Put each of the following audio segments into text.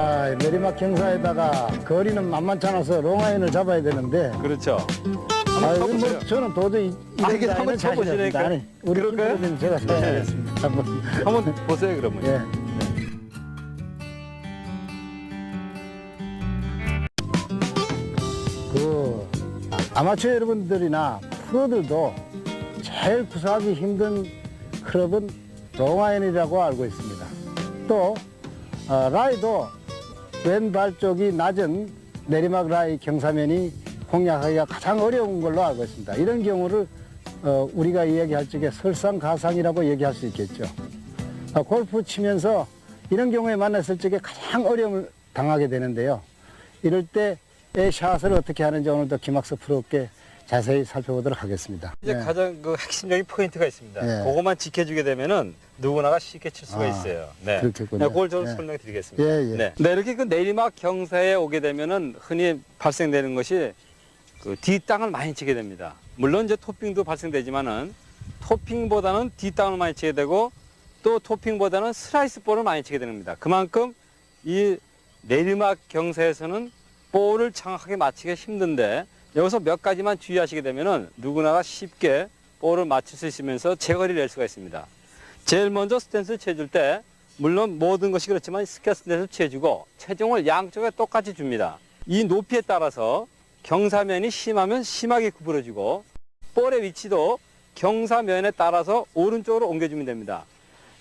아, 내리막 경사에다가 거리는 만만찮아서 롱아인을 잡아야 되는데 그렇죠. 아, 이건 뭐 쳐보세요. 저는 도저히 아, 이게 한번 쳐보시라니까. 아니, 우리 그럴까요? 김프로님 제가 쳐야겠습니다. 한번. 한번 보세요 그러면. 예. 그 아- 아마추어 여러분들이나 프로들도 제일 구사하기 힘든 클럽은 롱아인이라고 알고 있습니다. 또 어, 라이도 왼발 쪽이 낮은 내리막 라이 경사면이 공략하기가 가장 어려운 걸로 알고 있습니다. 이런 경우를 어, 우리가 이야기할 적에 설상가상이라고 얘기할 수 있겠죠. 아, 골프 치면서 이런 경우에 만났을 적에 가장 어려움을 당하게 되는데요. 이럴 때의 샷을 어떻게 하는지 오늘도 김학서 프로께 자세히 살펴보도록 하겠습니다. 이제 네. 가장 그 핵심적인 포인트가 있습니다. 네. 그것만 지켜주게 되면은 누구나가 쉽게 칠 수가 아, 있어요. 네. 그렇겠군요. 네, 그걸 좀 네. 설명드리겠습니다. 예, 예. 네. 네, 이렇게 그 내리막 경사에 오게 되면은 흔히 발생되는 것이 그 뒷땅을 많이 치게 됩니다. 물론 이제 토핑도 발생되지만은 토핑보다는 뒷땅을 많이 치게 되고 또 토핑보다는 슬라이스 볼을 많이 치게 됩니다. 그만큼 이 내리막 경사에서는 볼을 정확하게 맞히기가 힘든데 여기서 몇 가지만 주의하시게 되면은 누구나가 쉽게 볼을 맞출 수 있으면서 제거리를 낼 수가 있습니다. 제일 먼저 스탠스를 취해줄 때 물론 모든 것이 그렇지만 스퀘어 스탠스를 취해주고 체중을 양쪽에 똑같이 줍니다. 이 높이에 따라서 경사면이 심하면 심하게 구부러지고 볼의 위치도 경사면에 따라서 오른쪽으로 옮겨주면 됩니다.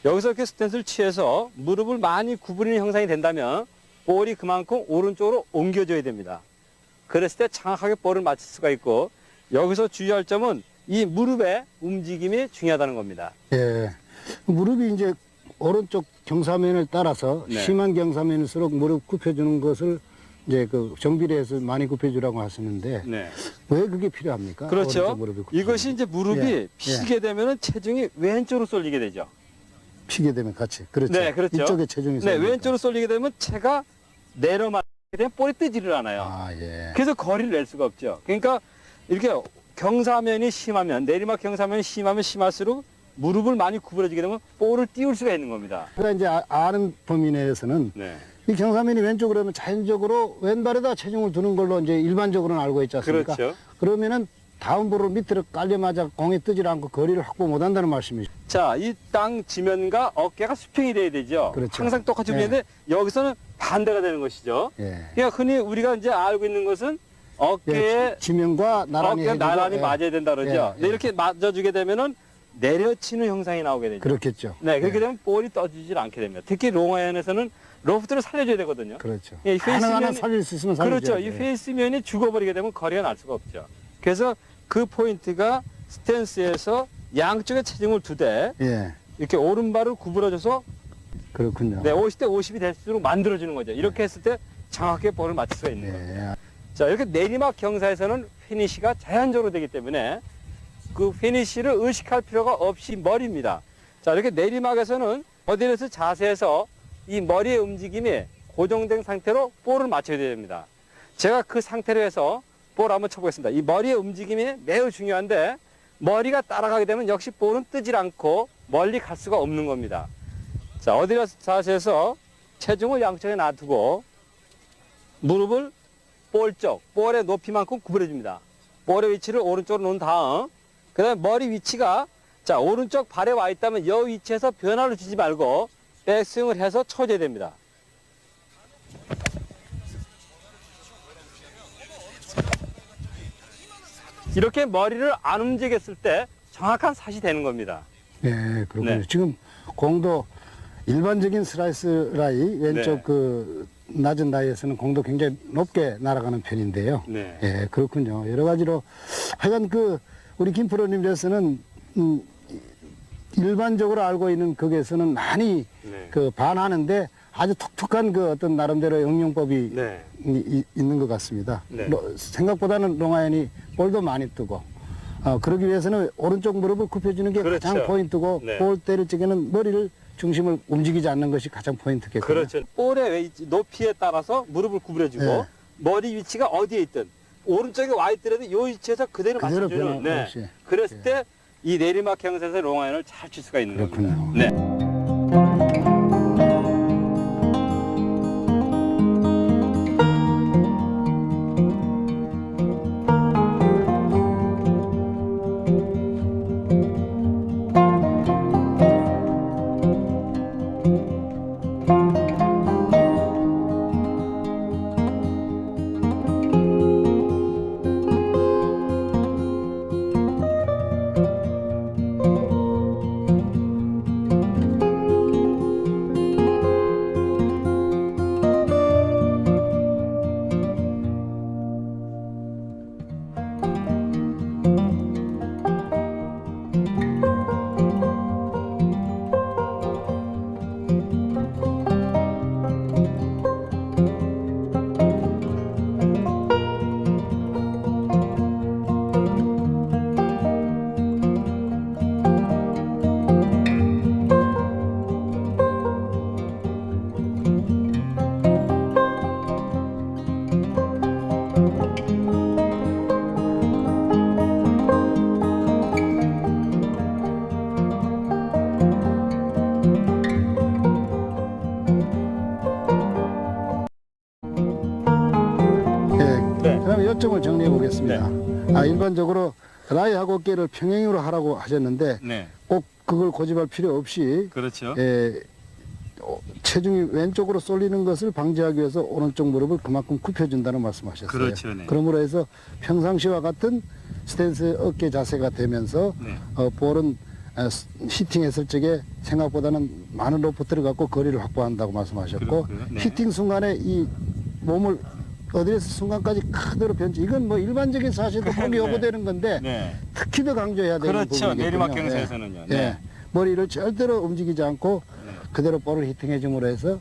여기서 이렇게 스탠스를 취해서 무릎을 많이 구부리는 형상이 된다면 볼이 그만큼 오른쪽으로 옮겨줘야 됩니다. 그랬을 때 정확하게 볼을 맞출 수가 있고 여기서 주의할 점은 이 무릎의 움직임이 중요하다는 겁니다. 예. 무릎이 이제 오른쪽 경사면을 따라서 네. 심한 경사면일수록 무릎 굽혀주는 것을 이제 그 정비를 해서 많이 굽혀주라고 하시는데 네. 왜 그게 필요합니까? 그렇죠. 이것이 이제 무릎이 예, 피게 되면 은 체중이 왼쪽으로 쏠리게 되죠. 피게 되면 같이 그렇죠. 네, 그렇죠. 이쪽에 체중이 네. 왼쪽으로 쏠리게 되면 체가 내려맞게 되면 볼이 뜨지를 않아요. 아 예. 그래서 거리를 낼 수가 없죠. 그러니까 이렇게 경사면이 심하면 내리막 경사면이 심하면 심할수록 무릎을 많이 구부러지게 되면 볼을 띄울 수가 있는 겁니다. 제가 이제 아- 아는 범위 내에서는 네. 이 경사면이 왼쪽으로 하면 자연적으로 왼발에다 체중을 두는 걸로 이제 일반적으로는 알고 있지 않습니까? 그렇죠. 그러면은 다음 볼을 밑으로 깔려맞아 공에 뜨질 않고 거리를 확보 못 한다는 말씀이죠. 자, 이 땅 지면과 어깨가 수평이 돼야 되죠. 그렇죠. 항상 똑같이 네. 되는데 여기서는 반대가 되는 것이죠. 예. 그러니까 흔히 우리가 이제 알고 있는 것은 어깨에 예, 지면과 나란히 해주고, 나란히 예, 맞아야 된다 그러죠. 예, 예. 이렇게 맞아주게 되면은 내려치는 형상이 나오게 되죠. 그렇겠죠. 네, 그렇게 예, 되면 볼이 떠지질 않게 됩니다. 특히 롱아이언에서는 로프트를 살려줘야 되거든요. 그렇죠. 예, 페이스면이- 살릴 수 있으면 살려줘야 그렇죠. 이 돼요. 페이스면이 죽어버리게 되면 거리가 날 수가 없죠. 그래서 그 포인트가 스탠스에서 양쪽에 체중을 두되 예, 이렇게 오른발을 구부러져서 그렇군요. 네, 50대 50이 될수록 만들어주는 거죠. 이렇게 했을 때 정확하게 볼을 맞출 수가 있는 거예요. 예, 자, 이렇게 내리막 경사에서는 피니시가 자연적으로 되기 때문에 그 피니시를 의식할 필요가 없이 머리입니다. 자, 이렇게 내리막에서는 어디에서 자세에서 이 머리의 움직임이 고정된 상태로 볼을 맞춰야 됩니다. 제가 그 상태로 해서 볼 한번 쳐보겠습니다. 이 머리의 움직임이 매우 중요한데 머리가 따라가게 되면 역시 볼은 뜨질 않고 멀리 갈 수가 없는 겁니다. 자, 어디에 자세에서 체중을 양쪽에 놔두고 무릎을 볼 쪽, 볼의 높이만큼 구부려줍니다. 볼의 위치를 오른쪽으로 놓은 다음, 그 다음에 머리 위치가, 자, 오른쪽 발에 와 있다면 이 위치에서 변화를 주지 말고 백스윙을 해서 쳐줘야 됩니다. 이렇게 머리를 안 움직였을 때 정확한 샷이 되는 겁니다. 예, 그렇군요. 네. 지금 공도 일반적인 슬라이스 라이 왼쪽 네. 그 낮은 라이에서는 공도 굉장히 높게 날아가는 편인데요. 네. 예, 그렇군요. 여러 가지로 하여간 그 우리 김 프로님께서는 음, 일반적으로 알고 있는 극에서는 많이 네. 그 반하는데 아주 독특한 그 어떤 나름대로 응용법이 네. 이- 이- 있는 것 같습니다. 네. 로- 생각보다는 롱아연이 볼도 많이 뜨고 어, 그러기 위해서는 오른쪽 무릎을 굽혀주는 게 그렇죠. 가장 포인트고 네. 볼 때릴 적에는 머리를 중심을 움직이지 않는 것이 가장 포인트겠군요. 그렇죠. 볼의 위치, 높이에 따라서 무릎을 구부려주고 네. 머리 위치가 어디에 있든 오른쪽에 와 있더라도 이 위치에서 그대로 그대로 맞춰주는. 변화 네. 그랬을 때이 내리막 형태에서 롱아이언을 잘 칠 수가 있는. 겁니다. 네. 초점을 정리해 보겠습니다. 아, 일반적으로 라이하고 어깨를 평행으로 하라고 하셨는데 네. 꼭 그걸 고집할 필요 없이 그렇죠. 에, 어, 체중이 왼쪽으로 쏠리는 것을 방지하기 위해서 오른쪽 무릎을 그만큼 굽혀준다는 말씀하셨어요. 그렇죠, 네. 그러므로 해서 평상시와 같은 스탠스 어깨 자세가 되면서 네. 어, 볼은 어, 스- 히팅했을 적에 생각보다는 많은 로프트를 갖고 거리를 확보한다고 말씀하셨고 그렇고요. 네. 히팅 순간에 이 몸을 어디에서 순간까지 그대로 변치 이건 뭐 일반적인 사실도 꼭 네. 요구되는 건데 네. 특히 더 강조해야 되는 그렇죠. 부분이거든요. 내리막 예. 경사에서는요. 예. 네. 머리를 절대로 움직이지 않고 네. 그대로 볼을 히팅해 줌으로 해서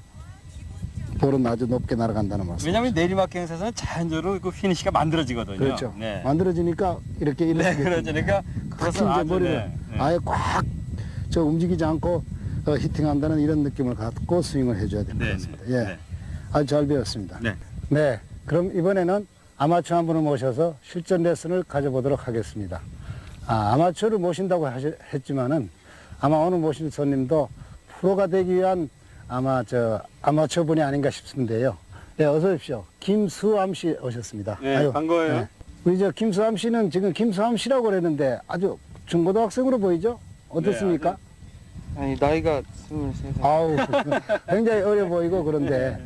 볼은 아주 높게 날아간다는 말씀. 왜냐하면 내리막 경사에서는 자연적으로 그 피니시가 만들어지거든요. 그렇죠. 네. 만들어지니까 이렇게 이렇게 네. 그러니까 특히 그것은 이제 아주 머리를 네, 네. 아예 꽉 저 움직이지 않고 어, 히팅한다는 이런 느낌을 갖고 스윙을 해줘야 되는 네, 것 같습니다. 네, 예, 네. 아주 잘 배웠습니다. 네. 네, 그럼 이번에는 아마추어 한 분을 모셔서 실전 레슨을 가져보도록 하겠습니다. 아, 아마추어를 모신다고 하시, 했지만은 아마 오늘 모신 손님도 프로가 되기 위한 아마 저 아마추어 분이 아닌가 싶은데요. 네, 어서 오십시오. 김수암 씨 오셨습니다. 네, 반가워요. 우리 저 김수암 씨는 지금 김수암 씨라고 그랬는데 아주 중고등학생으로 보이죠? 어떻습니까? 네, 아니 나이가 23살 아우, 굉장히 어려 보이고 그런데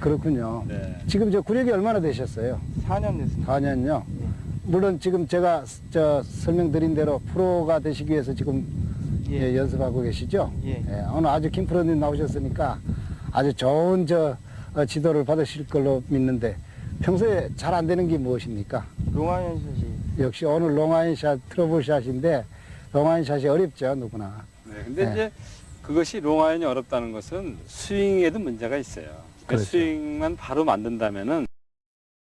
그렇군요. 네. 지금 저 구력이 얼마나 되셨어요? 4년 됐습니다 4년요. 물론 지금 제가 저 설명드린 대로 프로가 되시기 위해서 지금 예, 예. 연습하고 계시죠? 예. 오늘 아주 김 프로님 나오셨으니까 아주 좋은 저 어, 지도를 받으실 걸로 믿는데 평소에 잘 안 되는 게 무엇입니까? 샷이 역시 오늘 롱아인샷 트러블 샷인데 롱아인샷이 어렵죠 누구나. 네. 근데 네. 이제 그것이 롱아인이 어렵다는 것은 스윙에도 문제가 있어요. 그러니까 그렇죠. 스윙만 바로 만든다면은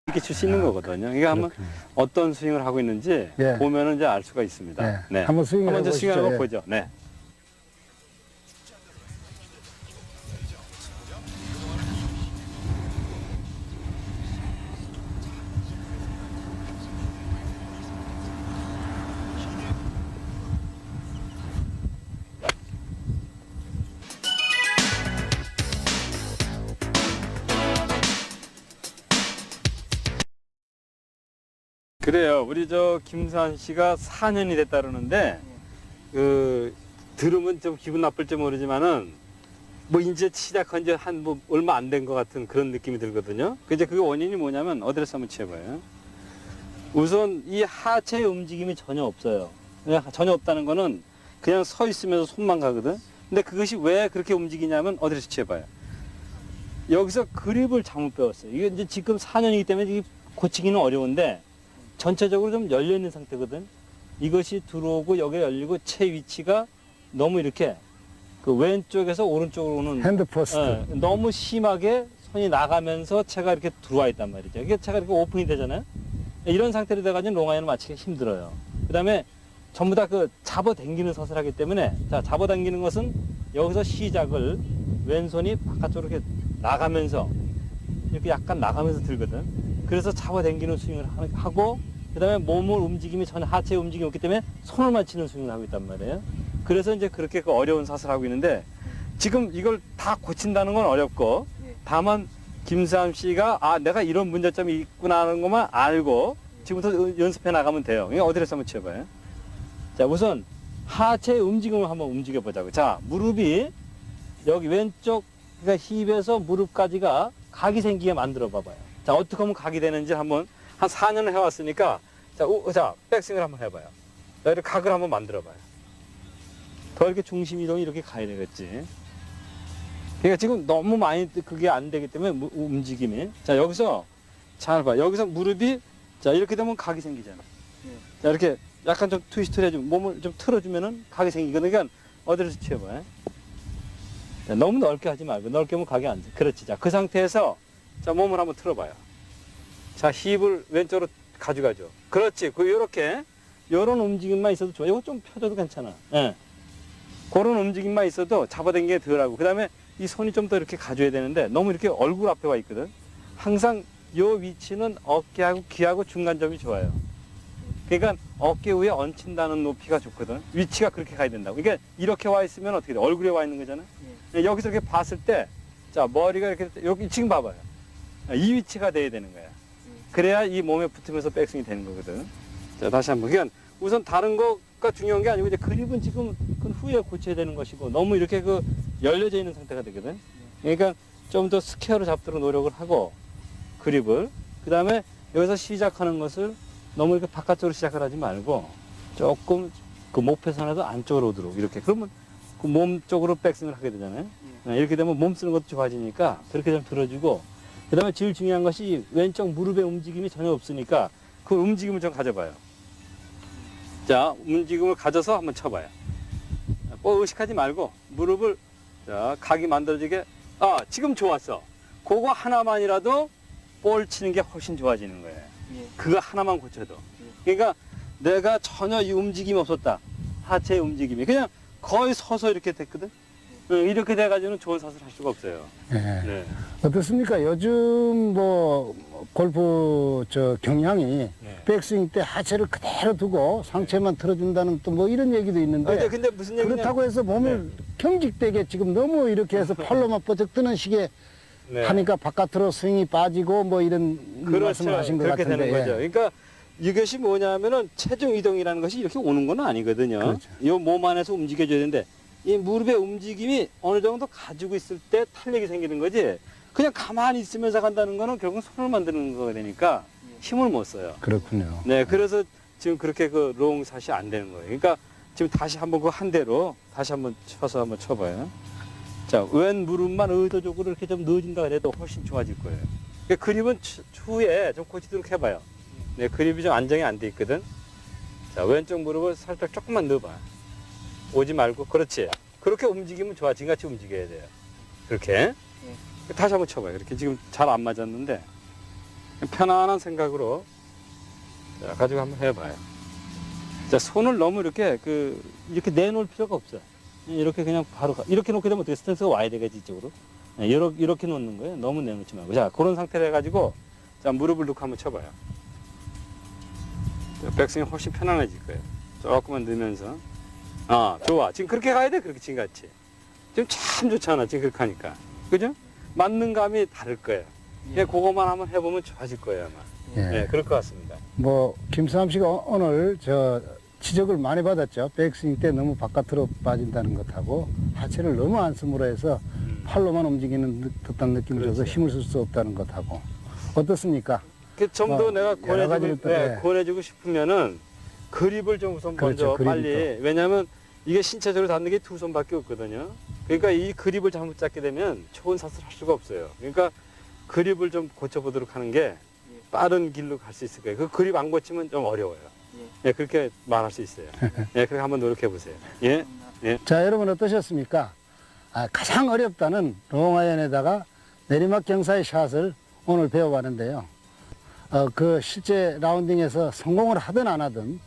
이렇게 칠 수 있는 거거든요. 그러니까 한번. 어떤 스윙을 하고 있는지 예. 보면은 이제 알 수가 있습니다. 네. 네. 한번 스윙을 한번. 스윙하는 거 예. 보죠. 네. 그래요. 우리 저 김산 씨가 4년이 됐다 그러는데 그 들으면 좀 기분 나쁠지 모르지만은 뭐 이제 시작한 지 한 뭐 얼마 안 된 것 같은 그런 느낌이 들거든요. 그 이제 그 원인이 뭐냐면 어디를 한번 치해봐요. 우선 이 하체 움직임이 전혀 없어요. 그냥 전혀 없다는 거는 그냥 서 있으면서 손만 가거든. 근데 그것이 왜 그렇게 움직이냐면 어디를 치해봐요. 여기서 그립을 잘못 배웠어요. 이게 이제 지금 4년이기 때문에 고치기는 어려운데 전체적으로 좀 열려 있는 상태거든. 이것이 들어오고 여기 열리고 채 위치가 너무 이렇게 그 왼쪽에서 오른쪽으로 오는 핸드 포스트. 예, 너무 심하게 손이 나가면서 채가 이렇게 들어와 있단 말이죠. 이게 채가 이렇게 오픈이 되잖아요. 이런 상태로 돼가지고 롱아이언을 맞히기 힘들어요. 그 다음에 전부 다 그 잡아당기는 서을 하기 때문에 자 잡아당기는 것은 여기서 시작을 왼손이 바깥쪽으로 이렇게 나가면서 이렇게 약간 나가면서 들거든. 그래서 잡아당기는 스윙을 하- 하고 그 다음에 몸을 움직임이 전혀 하체 움직임이 없기 때문에 손을 맞추는 스윙을 하고 있단 말이에요. 그래서 이제 그렇게 그 어려운 사슬을 하고 있는데 지금 이걸 다 고친다는 건 어렵고 예. 다만 김삼 씨가 아 내가 이런 문제점이 있구나 하는 것만 알고 지금부터 연습해 나가면 돼요. 어디를 한번 치워봐요. 자 우선 하체 움직임을 한번 움직여 보자고. 자 무릎이 여기 왼쪽 그러니까 힙에서 무릎까지가 각이 생기게 만들어 봐봐요. 자 어떻게 하면 각이 되는지 한번 한 4년을 해왔으니까 자, 우- 자 백스윙을 한번 해봐요. 자, 이렇게 각을 한번 만들어 봐요. 더 이렇게 중심 이동이 이렇게 가야 되겠지. 그러니까 지금 너무 많이 그게 안 되기 때문에 무- 움직임이. 자, 여기서 잘 봐. 여기서 무릎이 자, 이렇게 되면 각이 생기잖아. 네. 자, 이렇게 약간 좀 트위스트를 해주면 몸을 좀 틀어주면은 각이 생기거든. 그러니까 어디를 치워봐요. 자, 너무 넓게 하지 말고 넓게 하면 각이 안 돼. 그렇지. 자, 그 상태에서 자, 몸을 한번 틀어봐요. 자, 힙을 왼쪽으로 가져가죠. 그렇지. 그, 요렇게, 요런 움직임만 있어도 좋아. 이거 좀 펴줘도 괜찮아. 예. 그런 움직임만 있어도 잡아당기게 덜하고. 그 다음에 이 손이 좀 더 이렇게 가줘야 되는데 너무 이렇게 얼굴 앞에 와 있거든. 항상 요 위치는 어깨하고 귀하고 중간점이 좋아요. 그러니까 어깨 위에 얹힌다는 높이가 좋거든. 위치가 그렇게 가야 된다고. 그러니까 이렇게 와 있으면 어떻게 돼? 얼굴에 와 있는 거잖아. 예. 여기서 이렇게 봤을 때, 자, 머리가 이렇게, 여기 지금 봐봐요. 이 위치가 돼야 되는 거야. 그래야 이 몸에 붙으면서 백스윙이 되는 거거든. 자, 다시 한번. 그러니까 우선 다른 거가 중요한 게 아니고 이제 그립은 지금 그 후에 고쳐야 되는 것이고 너무 이렇게 그 열려져 있는 상태가 되거든. 그러니까 좀 더 스퀘어로 잡도록 노력을 하고 그립을 그 다음에 여기서 시작하는 것을 너무 이렇게 바깥쪽으로 시작을 하지 말고 조금 그 목표선에도 안쪽으로 오도록 이렇게 그러면 그 몸 쪽으로 백스윙을 하게 되잖아요. 네, 이렇게 되면 몸 쓰는 것도 좋아지니까 그렇게 좀 들어주고 그 다음에 제일 중요한 것이 왼쪽 무릎의 움직임이 전혀 없으니까 그 움직임을 좀 가져봐요. 자, 움직임을 가져서 한번 쳐봐요. 뭐 의식하지 말고 무릎을 자, 각이 만들어지게 아, 지금 좋았어. 그거 하나만이라도 볼 치는 게 훨씬 좋아지는 거예요. 예. 그거 하나만 고쳐도. 그러니까 내가 전혀 이 움직임이 없었다. 하체의 움직임이. 그냥 거의 서서 이렇게 됐거든. 응, 이렇게 돼가지고는 좋은 샷을 할 수가 없어요. 예. 네. 어떻습니까? 요즘 뭐 골프 저 경향이 네. 백스윙 때 하체를 그대로 두고 상체만 틀어준다는 또 뭐 이런 얘기도 아, 있는데 근데, 근데 무슨 얘기냐? 그렇다고 해서 몸을 경직되게 지금 너무 이렇게 해서 팔로만 뻗어 뜨는 식의 네. 하니까 바깥으로 스윙이 빠지고 뭐 이런 그렇죠. 말씀을 하신 것 그렇게 같은데 되는 거죠. 예. 그러니까 이것이 뭐냐면은 체중 이동이라는 것이 이렇게 오는 건 아니거든요. 그렇죠. 이몸 안에서 움직여줘야 되는데 이 무릎의 움직임이 어느 정도 가지고 있을 때 탄력이 생기는 거지. 그냥 가만히 있으면서 간다는 거는 결국 손을 만드는 거가 되니까 힘을 못 써요. 그렇군요. 네, 그래서 지금 그렇게 그 롱샷이 안 되는 거예요. 그러니까 지금 다시 한번 그 한 대로 다시 한번 쳐서 한번 쳐봐요. 자, 왼 무릎만 의도적으로 이렇게 좀 넣어준다 그래도 훨씬 좋아질 거예요. 그러니까 그립은 추- 추후에 좀 고치도록 해봐요. 네, 그립이 좀 안정이 안 돼 있거든. 자, 왼쪽 무릎을 살짝 조금만 넣어봐. 오지 말고, 그렇지. 그렇게 움직이면 좋아. 지금같이 움직여야 돼요. 그렇게. 다시 한번 쳐봐요. 이렇게 지금 잘 안 맞았는데 편안한 생각으로 자, 가지고 한번 해봐요. 자, 손을 너무 이렇게 그 이렇게 내놓을 필요가 없어요. 이렇게 그냥 바로 가. 이렇게 놓게 되면 어떻게 스탠스가 와야 되겠지 이쪽으로. 네, 이렇게 이렇게 놓는 거예요. 너무 내놓지 말고. 자, 그런 상태로 해가지고 자 무릎을 놓고 한번 쳐봐요. 자, 백스윙 훨씬 편안해질 거예요. 조금만 넣으면서. 아, 좋아. 지금 그렇게 가야 돼. 그렇게 지금 같이. 지금 참 좋잖아. 지금 그렇게 하니까. 그죠? 맞는 감이 다를 거예요. 그냥 그것만 한번 해보면 좋아질 거예요 아마. 예. 네, 그럴 것 같습니다. 뭐 김삼 씨가 오- 오늘 저 지적을 많이 받았죠. 백스윙 때 너무 바깥으로 빠진다는 것하고 하체를 너무 안 쓰므로 해서 팔로만 움직이는 듯- 듯한 느낌을 줘서 그렇죠. 힘을 쓸 수 없다는 것하고 어떻습니까? 그 좀 더 뭐, 내가 여러 권해주고, 가지를 또, 네, 예. 권해주고 싶으면은 그립을 좀 우선 그렇죠, 먼저 그립이 빨리 왜냐하면 이게 신체적으로 닿는 게 두 손밖에 없거든요. 그러니까 이 그립을 잘못 잡게 되면 좋은 샷을 할 수가 없어요. 그러니까 그립을 좀 고쳐보도록 하는 게 빠른 길로 갈 수 있을 거예요. 그 그립 안 고치면 좀 어려워요. 예, 그렇게 말할 수 있어요. 예, 그렇게 한번 노력해 보세요. 예, 예. 자 여러분 어떠셨습니까? 아, 가장 어렵다는 롱아이언에다가 내리막 경사의 샷을 오늘 배워봤는데요. 어, 그 실제 라운딩에서 성공을 하든 안 하든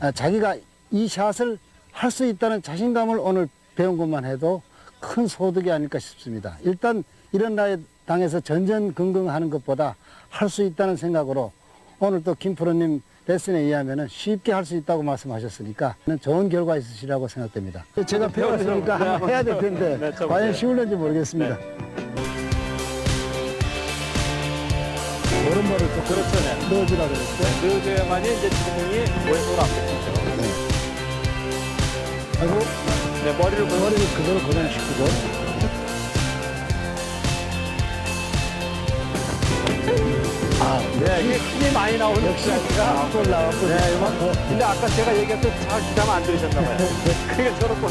아, 자기가 이 샷을 할 수 있다는 자신감을 오늘 배운 것만 해도 큰 소득이 아닐까 싶습니다. 일단 이런 나이 당에서 전전긍긍하는 것보다 할 수 있다는 생각으로 오늘 또 김프로님 레슨에 의하면 쉽게 할 수 있다고 말씀하셨으니까 좋은 결과 있으시라고 생각됩니다. 제가 배웠으니까 한번 해야 될 텐데 네, 좀 과연 네. 쉬울는지 모르겠습니다. 오른발을 또 그렇죠, 네. 넣어주라 그랬어요. 넣어줘야만이 이제 주문이 왼쪽으로 안 뺏기죠. 하고 네, 머리를 머리를 그대로 고정시키고 아, 네, 이게 힘이 많이 나오는 역시 시간이가 앞으로 나왔고 네, 이만. 근데 아까 제가 얘기했던 잘 기다면 안 들으셨나 봐요. 그게 저렇고.